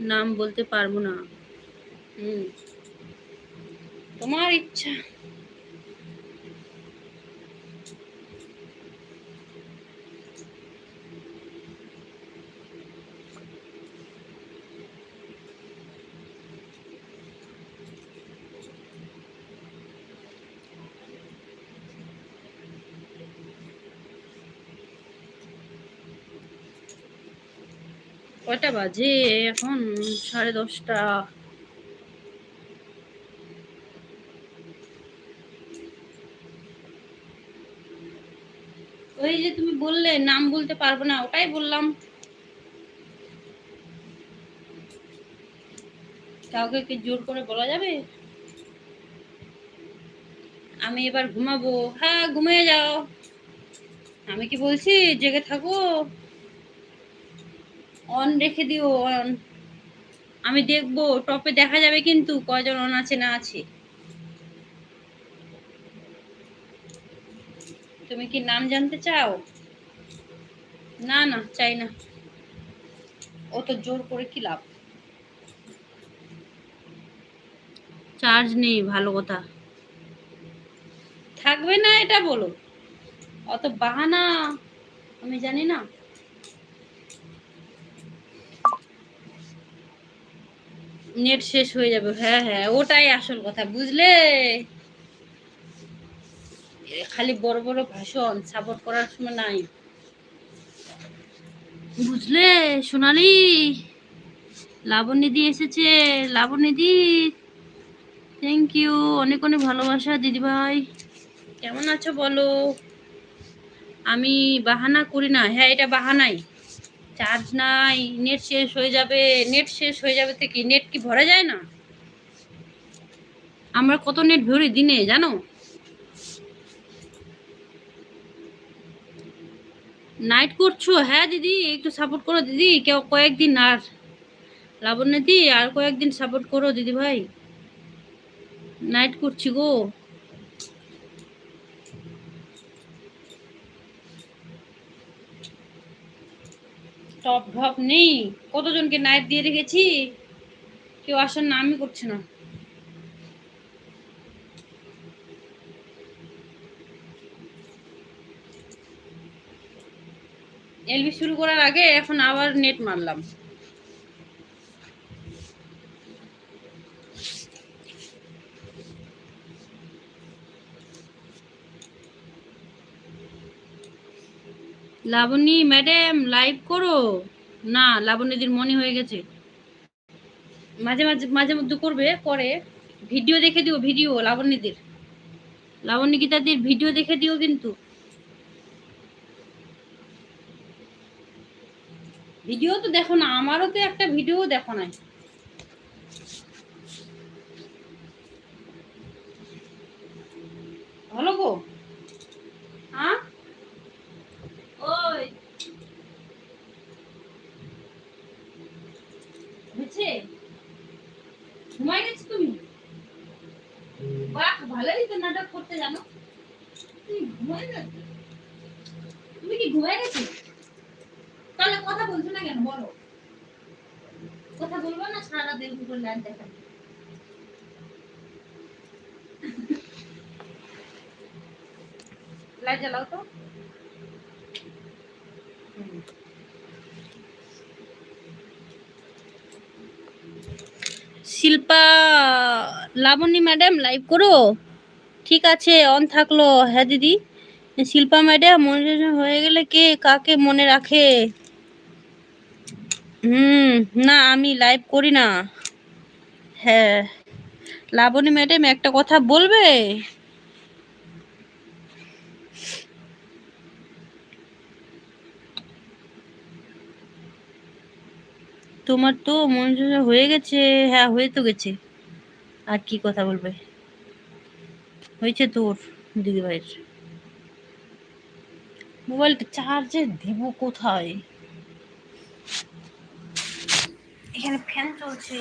নাম বলতে পারব না। হুম। তোমার ইচ্ছা। কয়টা বাজে? এখন সাড়ে দশটা। ওই যে তুমি বললে, নাম বলতে পারব না, ওটাই বললাম। কাউকে কি জোর করে বলা যাবে? আমি এবার ঘুমাবো। হ্যাঁ ঘুমিয়ে যাও। আমি কি বলছি, জেগে থাকো। অন রেখে দিও অন আমি দেখব টপে দেখা যাবে কিন্তু কয়জন অন আছে, না আছে। তুমি কি নাম জানতে চাও? না না, চাই না। অত জোর করে কি লাভ? চার্জ নেই, ভালো কথা। থাকবে না এটা বলো। অত বাহানা, আমি জানি না। নেট শেষ হয়ে যাবে। হ্যাঁ হ্যাঁ ওটাই আসল কথা, বুঝলে? খালি বড় বড় ভাষণ সাপোর্ট করার সময় নাই। বুঝলে, সোনালি? লাবণীদি এসেছে লাবণীদি থ্যাংক ইউ অনেক অনেক ভালোবাসা, দিদিভাই। কেমন আছো বলো? আমি বাহানা করি না। হ্যাঁ এটা বাহানাই। চার্জ নাই নেট শেষ হয়ে যাবে নেট শেষ হয়ে যাবে থেকে নেট কি ভরা যায় না? আমরা কত নেট ভরি দিনে, জানো? নাইট করছ হ্যাঁ দিদি, একটু সাপোর্ট করো দিদি, কেউ কয়েকদিন আর লাবণ্য লাবণ্যদি আর কয়েকদিন সাপোর্ট করো দিদি ভাই। নাইট করছি গো। টপ ঢপ নেই। কতজনকে নাইট দিয়ে রেখেছি? কেউ আসার নামই করছে না। এলবি শুরু করার আগে এখন আবার নেট মারলাম। লাবণী ম্যাডাম লাইভ করো। না লাবণীদির মনে হয়ে গেছে। মাঝে মাঝে মাঝে মধ্যে করবে পরে ভিডিও দেখে দিও, ভিডিও লাবণীদির লাবণী গীতাদির ভিডিও দেখে দিও কিন্তু? ভিডিও তো দেখো না, আমারও তো একটা ভিডিও দেখো নাই। ভালো গো হ্যাঁ ওই হয়েছে ঘুমাই গেছো তুমি? বাহ ভালোই তো নাটক করতে জানো। তুমি ঘুমাই গেছো? তুমি কি ঘুমাই গেছো? তাহলে কথা বলছো না কেন? বলো। কথা বলব না সারা দিন করে লাইন দেখা লাইট জ্বালাও তো। শিল্পা, লাবণী ম্যাডাম লাইভ করো। ঠিক আছে অন থাকল। হ্যাঁ দিদি। শিল্পা ম্যাডাম মনে হয়ে গেলে কে, কাকে মনে রাখে? হুম, না, আমি লাইভ করি না। হ্যাঁ। লাবণী ম্যাডাম একটা কথা বলবে? তোমার তো মন হয়ে গেছে হ্যাঁ হয়ে তো গেছে। আর কি কথা বলবে? হয়েছে তোর, দিদিভাইয়ের। মোবাইলটা চার্জে দিব কোথায়? এখানে ফ্যান চলছে।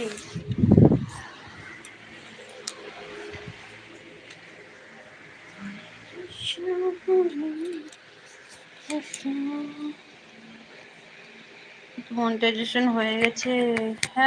মনিটাইজেশন হয়ে গেছে। হ্যাঁ